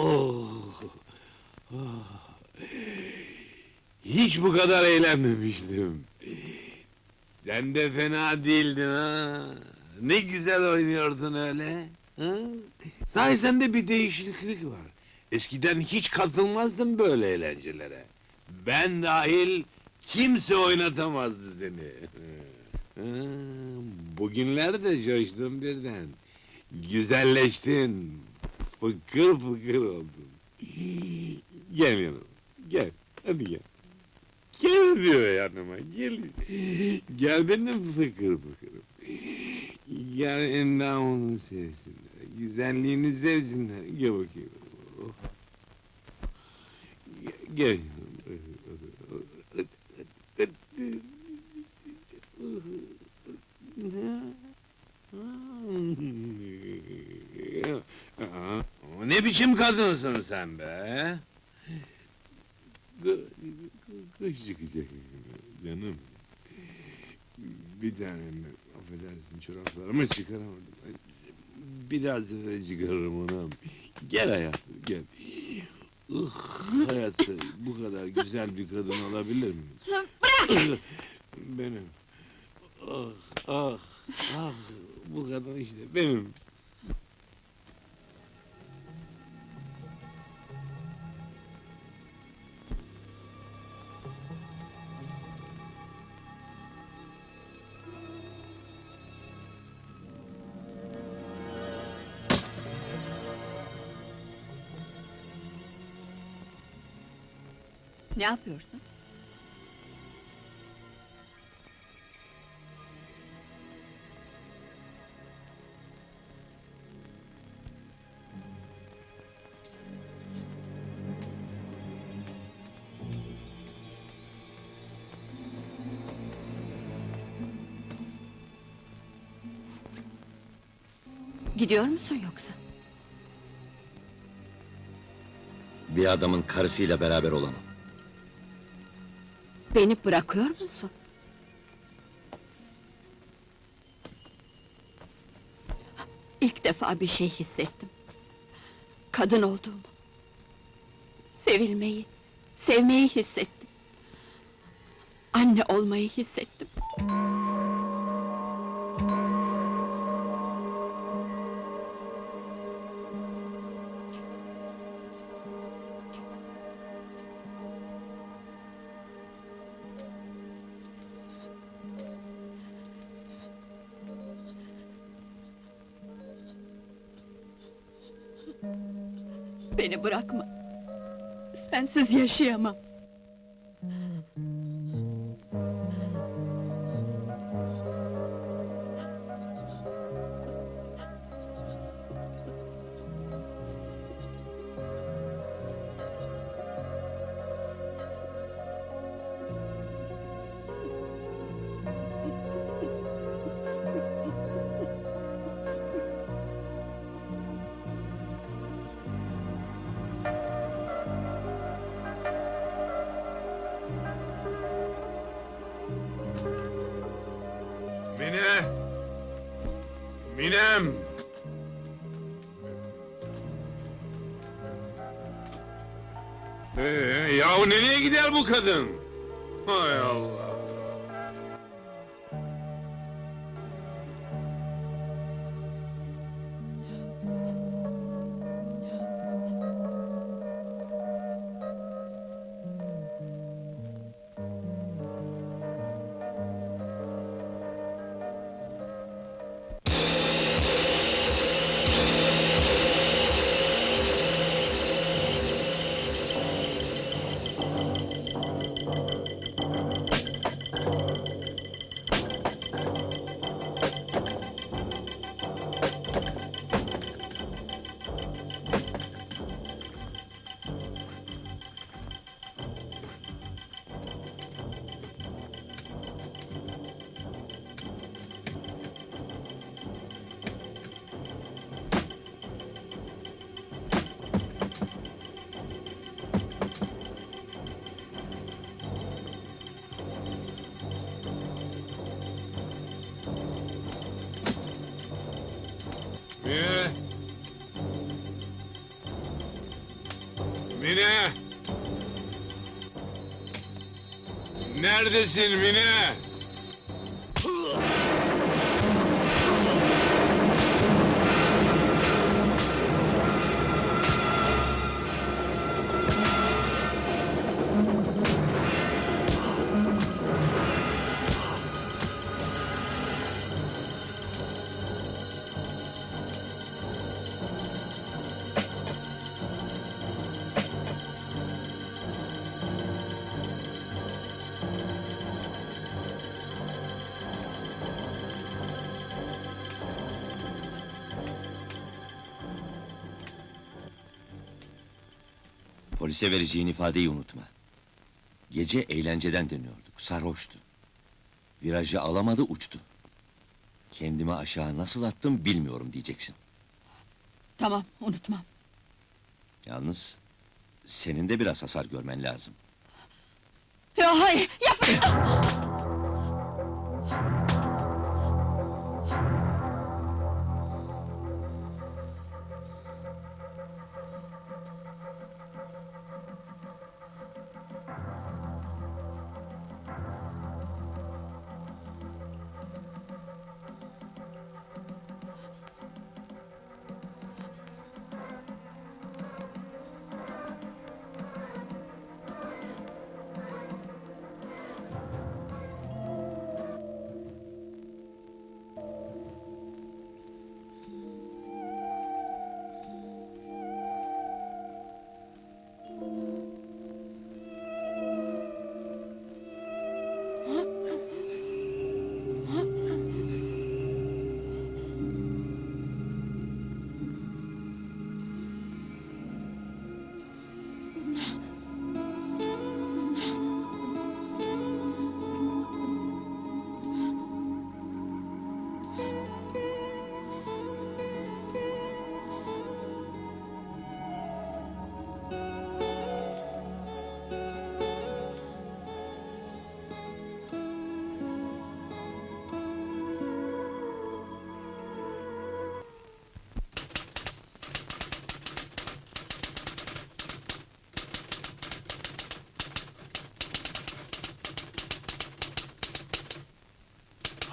Oh. Hiç bu kadar eğlenmemiştim. Sen de fena değildin ha. Ne güzel oynuyordun öyle. Ha? Sahi sende bir değişiklik var. Eskiden hiç katılmazdım böyle eğlencelere. Ben dahil kimse oynatamazdı seni. Bugünlerde coştun birden. Güzelleştin. Fıkır fıkır oldun. Gel yanıma, gel. Hadi gel. Gel diyor yanıma, gel. Gel benim fıkır fıkırım. Gel endamının sevsinler. Güzelliğini sevsinler. Gel bakayım. Gel- Gel. Ne biçim kadınsın sen be? Kı- Kış çıkacak canım. Bir tane affedersin çoraplarımı çıkaramadım. Biraz sonra çıkarırım onu. Gel hayatım gel. Ih, hayatta bu kadar güzel bir kadın olabilir mi? Bırak! Benim. Ah, ah, ah, bu kadın işte benim. Ne yapıyorsun? Gidiyor musun yoksa? Bir adamın karısıyla beraber olamam. Beni bırakıyor musun? İlk defa bir şey hissettim. Kadın olduğumu. Sevilmeyi, sevmeyi hissettim. Anne olmayı hissettim. Beni bırakma. Sensiz yaşayamam. Mine! Minem! Ee, yahu nereye gider bu kadın? Hay Allah! Mine! Neredesin Mine? Polise vereceğin ifadeyi unutma. Gece eğlenceden dönüyorduk, sarhoştu. Virajı alamadı, uçtu. Kendimi aşağı nasıl attım bilmiyorum diyeceksin. Tamam, unutmam. Yalnız senin de biraz hasar görmen lazım. Ya hayır, yapma!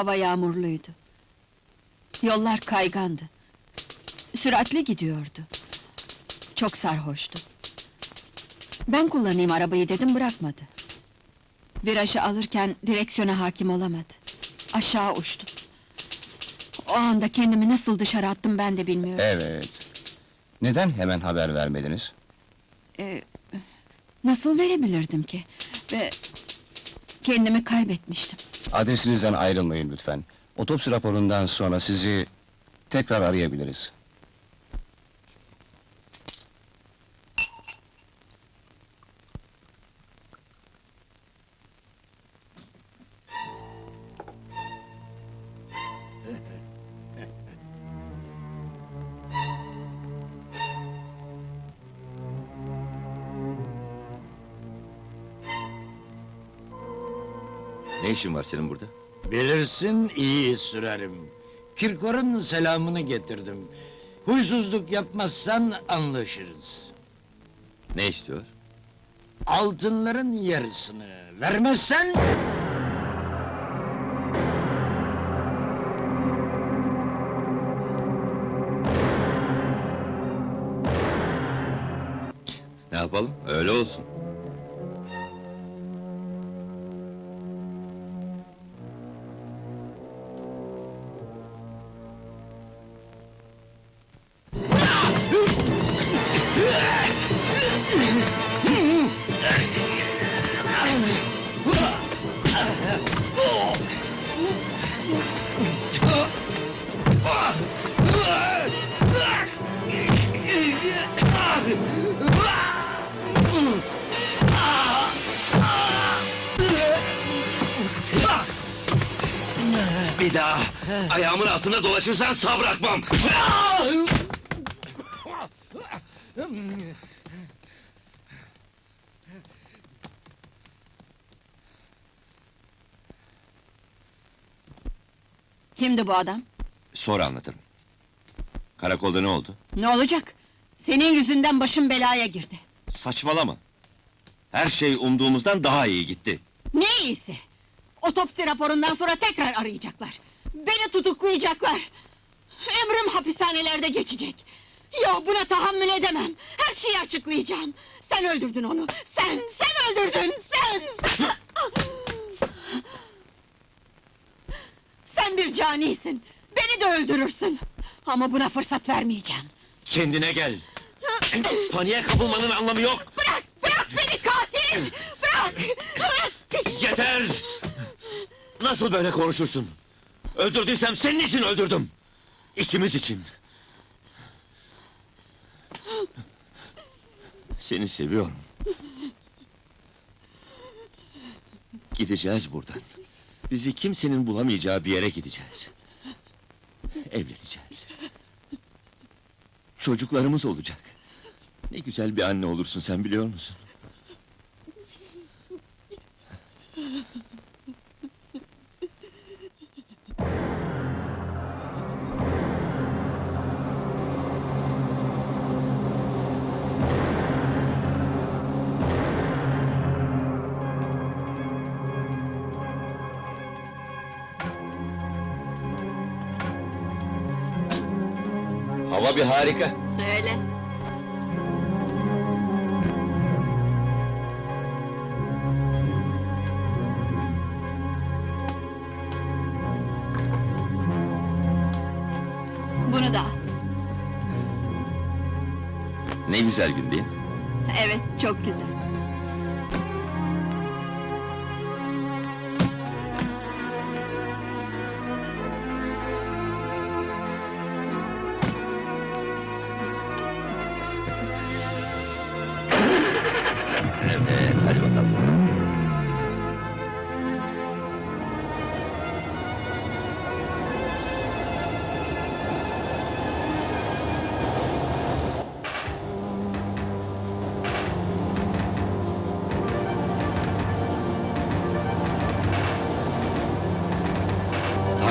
Hava yağmurluydu. Yollar kaygandı. Süratli gidiyordu. Çok sarhoştu. Ben kullanayım arabayı dedim bırakmadı. Virajı alırken direksiyona hakim olamadı. Aşağı uçtu. O anda kendimi nasıl dışarı attım ben de bilmiyorum. Evet. Neden hemen haber vermediniz? Ee, nasıl verebilirdim ki? Ve kendimi kaybetmiştim. Adresinizden ayrılmayın lütfen. Otopsi raporundan sonra sizi tekrar arayabiliriz. Ne işin var senin burada? Bilirsin iyi sürerim. Kirkor'un selamını getirdim. Huysuzluk yapmazsan anlaşırız. Ne istiyor? Altınların yarısını vermezsen... Ne yapalım? Öyle olsun. Bir daha ayağımın altında dolaşırsan sağ bırakmam. Kimdi bu adam? Sonra anlatırım. Karakolda ne oldu? Ne olacak? Senin yüzünden başım belaya girdi. Saçmalama. Her şey umduğumuzdan daha iyi gitti. Ne iyisi? Otopsi raporundan sonra tekrar arayacaklar. Beni tutuklayacaklar. Ömrüm hapishanelerde geçecek. Yok buna tahammül edemem. Her şeyi açıklayacağım. Sen öldürdün onu. Sen, sen öldürdün. Sen. Sen bir canisin. Beni de öldürürsün. Ama buna fırsat vermeyeceğim. Kendine gel. Paniğe kapılmanın anlamı yok. Bırak, bırak beni katil! Bırak! Bırak! Yeter! Nasıl böyle konuşursun? Öldürdüysem senin için öldürdüm. İkimiz için. Seni seviyorum. Gideceğiz buradan. Bizi kimsenin bulamayacağı bir yere gideceğiz. Evleneceğiz. Çocuklarımız olacak. Ne güzel bir anne olursun sen biliyor musun? Hava bir harika. Öyle. Bunu da al. Ne güzel gün değil mi? Evet, çok güzel.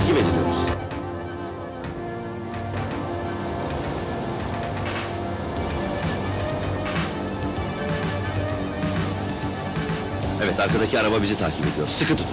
Takip ediliyoruz. Evet, arkadaki araba bizi takip ediyor. Sıkı tut.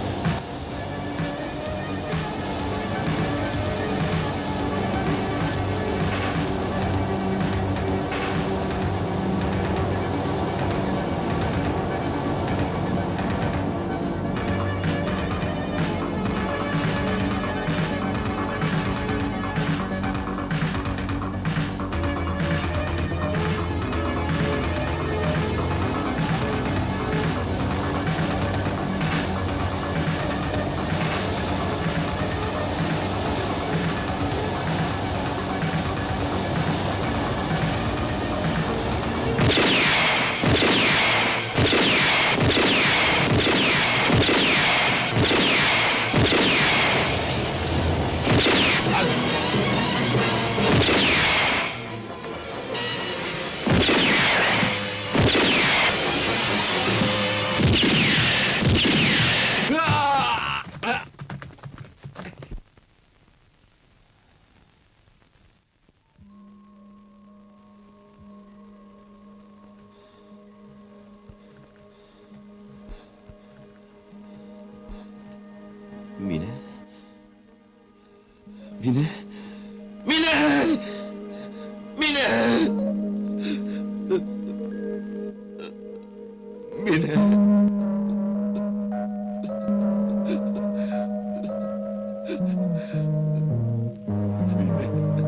Mine? Mine! Mine! Mine! Yok!